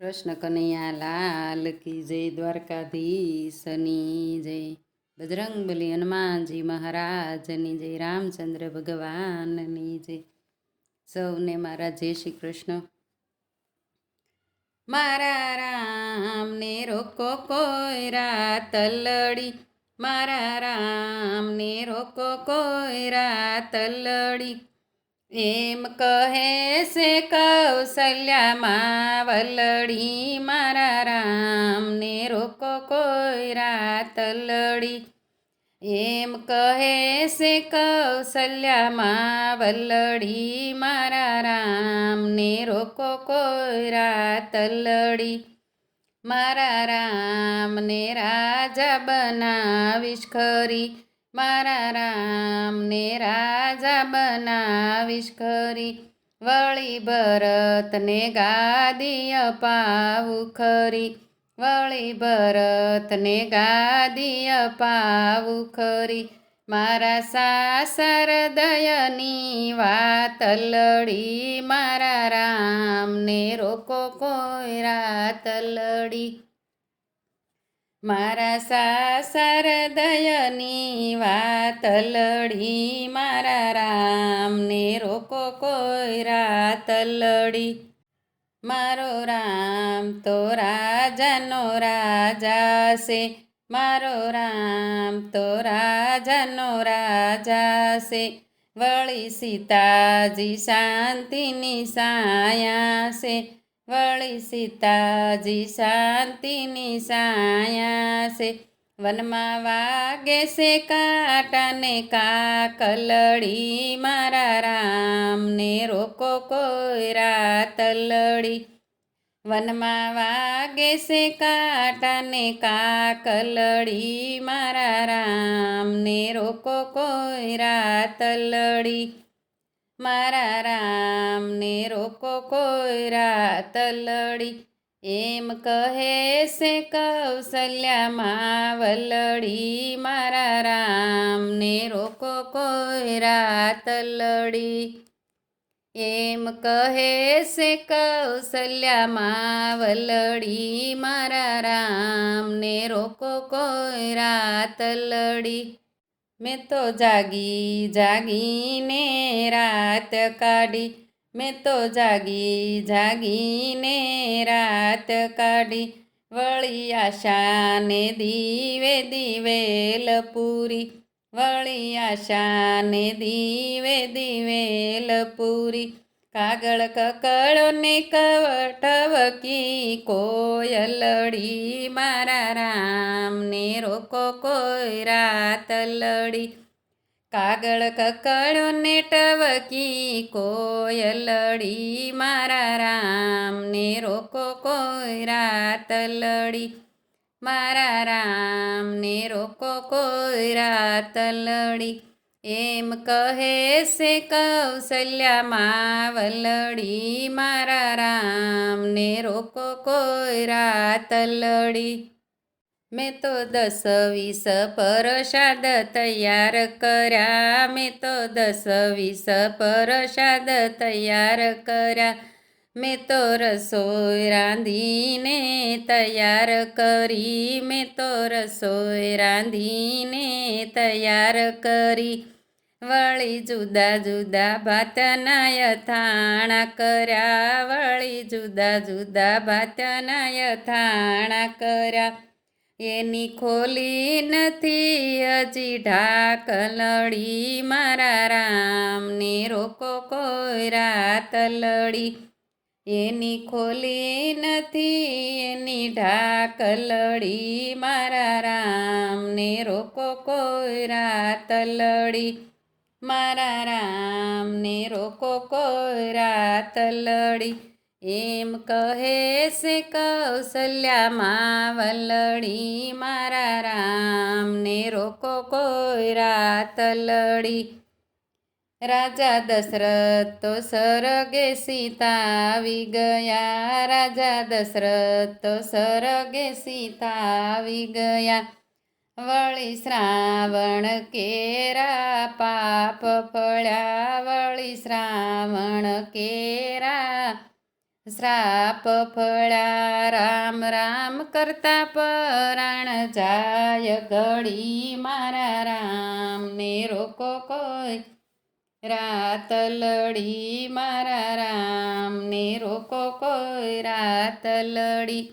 કૃષ્ણ કનૈયા લાલ કી જય દ્વારકાધીશની જય. બજરંગબલી હનુમાનજી મહારાજની જય. રામચંદ્ર ભગવાનની જય. સૌને મારા જય શ્રી કૃષ્ણ. મારા રામને રોકો કોઈ રાત લડી. મારા રામને રોકો કોઈ રાત લડી. એમ કહે છે કૌશલ્યામાં વલડી મારા રામને રોકો કોઈ રાત લડી. એમ કહે છે કૌશલ્યામાં વલડી મારા રામને રોકો કોઈ રાત લડી. મારા રામને રાજા બનાવીશ ખરી. મારા રામને રાજા બનાવીશ ખરી. વળી ભરતને ગાદી અપાવું ખરી. વળી ભરતને ગાદી અપાવું ખરી. મારા સાસર દયની વાત લડી. મારા રામને રોકો કોઈ રાત લડી. મારા સાસર દયની વાત લડી, મારા રામને રોકો કોઈ રાત લડી. મારો રામ તો રાજાનો રાજા છે, મારો રામ તો રાજાનો રાજા છે. વળી સીતાજી શાંતિની સાયા છે વળી સીતાજી શાંતિની સાયા છે. વનમાં વાગે છે કાટાને કાકલડી. મારા રામને રોકો કોઈ રાત લડી વનમાં વાગે છે કાટાને કાકલડી. મારા રામને રોકો કોઈ રાત લડી મારા રામને રોકો કોઈ રાત લડી. એમ કહે છે કૌશલ્યામાં વલડી મારા રામને રોકો કોઈ રાત લડી. એમ કહે છે કૌશલ્યામાં વલડી મારા રામને રોકો કોઈ રાત લડી. મેં તો જાગી, જાગીને રાત કાઢી. મેં તો જાગી, જાગીને રાત કાઢી. વળી આશાને દીવે દિવેલ પૂરી વળી આશાને દીવે દિવેલ પૂરી કાગળ કકળો ને કવટવકી કોયલડી, મારા રામને રોકો કોઈ રાત લડી કાગળ કકળો ને ટવકી કોયલડી, મારા રામને રોકો કોઈ રાત લડી મારા રામને રોકો કોઈ રાત લડી એમ કહે છે કૌશલ્યામાં વલડી મારા રામને રોકો કોઈ રાત લડી મેં તો દસ વીસ પ્રસાદ તૈયાર કર્યા, મેં તો દસ વીસ પ્રસાદ તૈયાર કર્યા. મેં તો રસોઈ રાંધીને તૈયાર કરી, મેં તો રસોઈ રાંધીને તૈયાર કરી. વળી જુદા જુદા ભાતના યથાણા કર્યા, વળી જુદા જુદા ભાતના યથાણા કર્યા. એની ખોલી નથી હજી ઢાકલડી મારા રામને રોકો કોઈ રાત લડી. એની ખોલી નથી એની ઢાકલડી મારા રામને રોકો કોઈ રાત લડી. મારા રામને રોકો કોઈ રાત લડી. એમ કહે છે કૌશલ્યામાં વલડી મારા રામને રોકો કોઈ રાત લડી. રાજા દશરથ તો સરગે સીતા આવી ગયા. રાજા દશરથ તો સરગે સીતા આવી ગયા. વળી શ્રાવણ કેરા પાપ ફળ્યા, વળી શ્રાવણ કેરા શ્રાપ ફળા રામ રામ કરતા પરાણ જાય ઘડી મારા રામને રોકો કોઈ. રાત લડી મારા રામને રોકો કોઈ, રાત લડી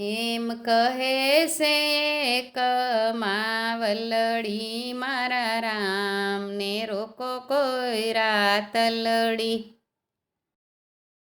એમ કહે છે કમાવલડી મારા રામને રોકો કોઈ રાત લડી.